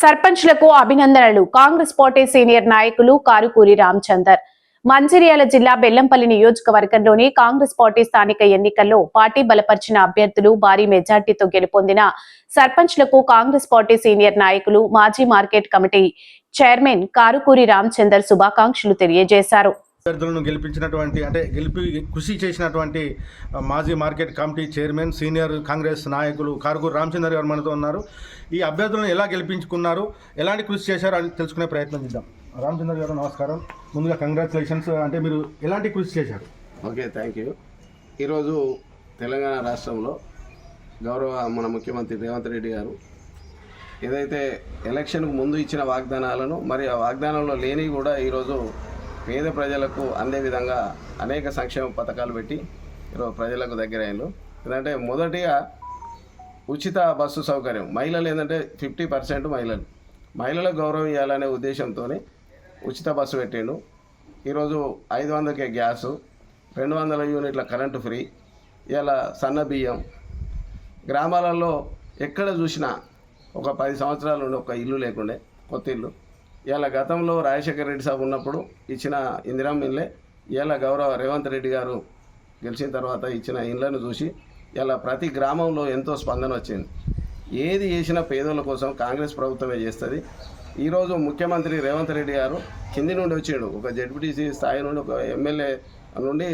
సర్పంచ్లకు అభినందనలు. Congress party senior నాయకులు కారుకూరి రామచందర్. మంచిర్యాల జిల్లా బెల్లంపల్లి నియోజకవర్గంలోని కాంగ్రెస్ పార్టీ స్థానిక ఎన్నికల్లో పార్టీ బలపరిచిన అభ్యర్థులు భారీ మెజార్టీతో గెలుపొందిన సర్పంచ్లకు కాంగ్రెస్ పార్టీ సీనియర్ నాయకులు మాజీ market committee chairman Karukuri Ramchander శుభాకాంక్షలు తెలియజేశారు. అభ్యర్థులను గెలిపించినటువంటి అంటే గెలిపి కృషి చేసినటువంటి మాజీ market committee chairman senior Congress నాయకులు కారుకూరు రామచంద్ర గారు మనతో ఉన్నారు. ఈ అభ్యర్థులను ఎలా గెలిపించుకున్నారు ఎలాంటి కృషి చేశారో అని తెలుసుకునే ప్రయత్నం చేద్దాం. రామచంద్ర గారు నమస్కారం. ముందుగా కంగ్రాచులేషన్స్ అంటే మీరు ఎలాంటి కృషి చేశారు? ఓకే థ్యాంక్ యూ ఈరోజు తెలంగాణ రాష్ట్రంలో గౌరవ మన ముఖ్యమంత్రి రేవంత్ రెడ్డి గారు ఏదైతే ఎలక్షన్కు ముందు ఇచ్చిన వాగ్దానాలను మరి ఆ వాగ్దానంలో లేని కూడా ఈరోజు పేద ప్రజలకు అందే విధంగా అనేక సంక్షేమ పథకాలు పెట్టి ఈరోజు ప్రజలకు దగ్గర అయ్యారు ఎందుకంటే మొదటిగా ఉచిత బస్సు సౌకర్యం. మహిళలు ఏంటంటే ఫిఫ్టీ పర్సెంట్ మహిళలు. మహిళలకు గౌరవం ఇవ్వాలనే ఉద్దేశంతో ఉచిత బస్సు పెట్టిండు ఈరోజు ఐదు వందలకే గ్యాసు రెండు వందల యూనిట్ల కరెంటు ఫ్రీ ఇలా సన్న బియ్యం. గ్రామాలలో ఎక్కడ చూసినా ఒక పది సంవత్సరాలు ఒక ఇల్లు లేకుండే కొత్త ఇల్లు. ఇలా గతంలో రాజశేఖర రెడ్డి సాబ్ ఉన్నప్పుడు ఇచ్చిన ఇందిరామ్ ఇల్లే ఇలా గౌరవ రేవంత్ రెడ్డి గారు గెలిచిన తర్వాత ఇచ్చిన ఇండ్లను చూసి ఇలా ప్రతి గ్రామంలో ఎంతో స్పందన వచ్చింది. ఏది చేసినా పేదోళ్ళ కోసం కాంగ్రెస్ ప్రభుత్వమే చేస్తుంది. ఈరోజు ముఖ్యమంత్రి రేవంత్ రెడ్డి గారు కింది నుండి వచ్చాడు. ఒక జడ్పీటీసీ స్థాయి నుండి ఒక ఎమ్మెల్యే నుండి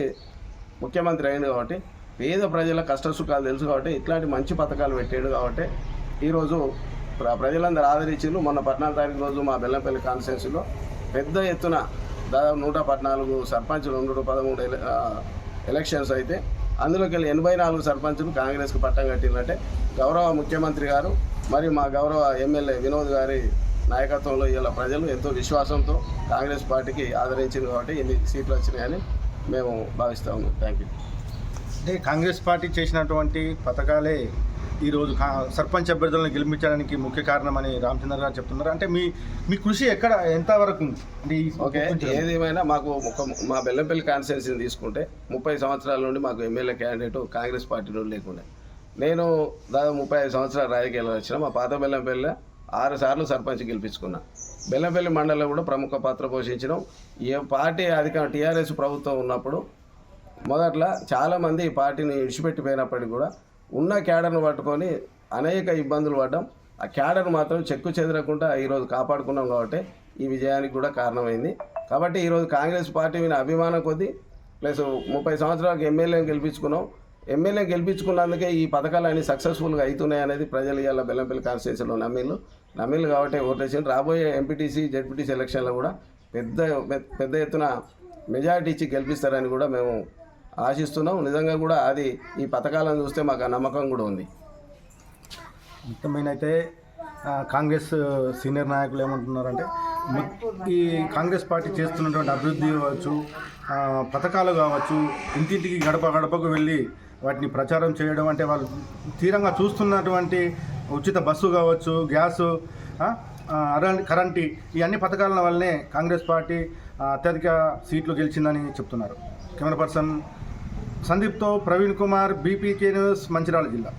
ముఖ్యమంత్రి అయింది కాబట్టి పేద ప్రజల కష్ట సుఖాలు తెలుసు కాబట్టి ఇట్లాంటి మంచి పథకాలు పెట్టాడు కాబట్టి ఈరోజు ప్రజలందరూ ఆదరించారు మొన్న పద్నాలుగు తారీఖు రోజు మా బెల్లంపల్లి కాన్స్టిట్యున్సీలో పెద్ద ఎత్తున దాదాపు నూట పద్నాలుగు సర్పంచులు నూట పదమూడు ఎలక్షన్స్ అయితే అందులోకి వెళ్ళి ఎనభై నాలుగు సర్పంచులు కాంగ్రెస్కి పట్టం కట్టిందంటే గౌరవ ముఖ్యమంత్రి గారు మరి మా గౌరవ ఎమ్మెల్యే వినోద్ గారి నాయకత్వంలో ఇలా ప్రజలు ఎంతో విశ్వాసంతో కాంగ్రెస్ పార్టీకి ఆదరించింది కాబట్టి ఇన్ని సీట్లు వచ్చినాయని మేము భావిస్తా ఉన్నాం. థ్యాంక్ యూ అంటే కాంగ్రెస్ పార్టీ చేసినటువంటి పథకాలే ఈరోజు సర్పంచ్ అభ్యర్థులను గెలిపించడానికి ముఖ్య కారణమని రామచంద్ర గారు చెప్తున్నారు. అంటే మీ మీ కృషి ఎక్కడ ఎంతవరకు ఉంది? అంటే ఈ ఓకే ఏదేమైనా మాకు ఒక మా బెల్లంపల్లి కాన్స్టిట్యున్సీని తీసుకుంటే ముప్పై సంవత్సరాల నుండి మాకు ఎమ్మెల్యే క్యాండిడేట్ కాంగ్రెస్ పార్టీ నుండి లేకుండే. నేను దాదాపు ముప్పై ఐదు సంవత్సరాలు రాజకీయాలు వచ్చిన మా పాత బెల్లంపల్లి ఆరు సార్లు సర్పంచ్ గెలిపించుకున్నా. బెల్లంపల్లి మండలంలో కూడా ప్రముఖ పాత్ర పోషించడం ఏ పార్టీ అధికారం టీఆర్ఎస్ ప్రభుత్వం ఉన్నప్పుడు మొదట్లో చాలామంది ఈ పార్టీని విడిచిపెట్టిపోయినప్పటికీ కూడా ఉన్న క్యాడర్ను పట్టుకొని అనేక ఇబ్బందులు పడ్డాం. ఆ క్యాడర్ మాత్రం చెక్కు చెదరకుండా ఈరోజు కాపాడుకున్నాం కాబట్టి ఈ విజయానికి కూడా కారణమైంది. కాబట్టి ఈరోజు కాంగ్రెస్ పార్టీ మీద అభిమానం కొద్దీ ప్లస్ ముప్పై సంవత్సరాలకు ఎమ్మెల్యేని గెలిపించుకున్నాం. ఎమ్మెల్యే గెలిపించుకున్నందుకే ఈ పథకాలు అన్ని సక్సెస్ఫుల్గా అవుతున్నాయి అనేది ప్రజలు ఇవాళ బెల్లంపల్లి కాన్స్టిట్యూన్సీలో నమ్మిళ్ళు. నమ్మిళ్ళు కాబట్టి ఓటేసి రాబోయే ఎంపీటీసీ జెడ్పీటీసీ ఎలక్షన్లో కూడా పెద్ద పెద్ద ఎత్తున మెజారిటీ ఇచ్చి గెలిపిస్తారని కూడా మేము ఆశిస్తున్నాం. నిజంగా కూడా అది ఈ పథకాలను చూస్తే మాకు ఆ నమ్మకం కూడా ఉంది. మొత్తమైనైతే అయితే కాంగ్రెస్ సీనియర్ నాయకులు ఏమంటున్నారంటే ఈ కాంగ్రెస్ పార్టీ చేస్తున్నటువంటి అభివృద్ధి కావచ్చు పథకాలు కావచ్చు ఇంటింటికి గడప గడపకు వెళ్ళి వాటిని ప్రచారం చేయడం అంటే వాళ్ళు తీరంగా చూస్తున్నటువంటి ఉచిత బస్సు కావచ్చు గ్యాసు కరెంటు ఇవన్నీ ఈ అన్ని పథకాల వల్లనే కాంగ్రెస్ పార్టీ అత్యధిక సీట్లు గెలిచిందని చెప్తున్నారు. కెమెరా పర్సన్ సందీప్తో ప్రవీణ్ కుమార్ బీపీకే న్యూస్ మంచిర్యాల జిల్లా.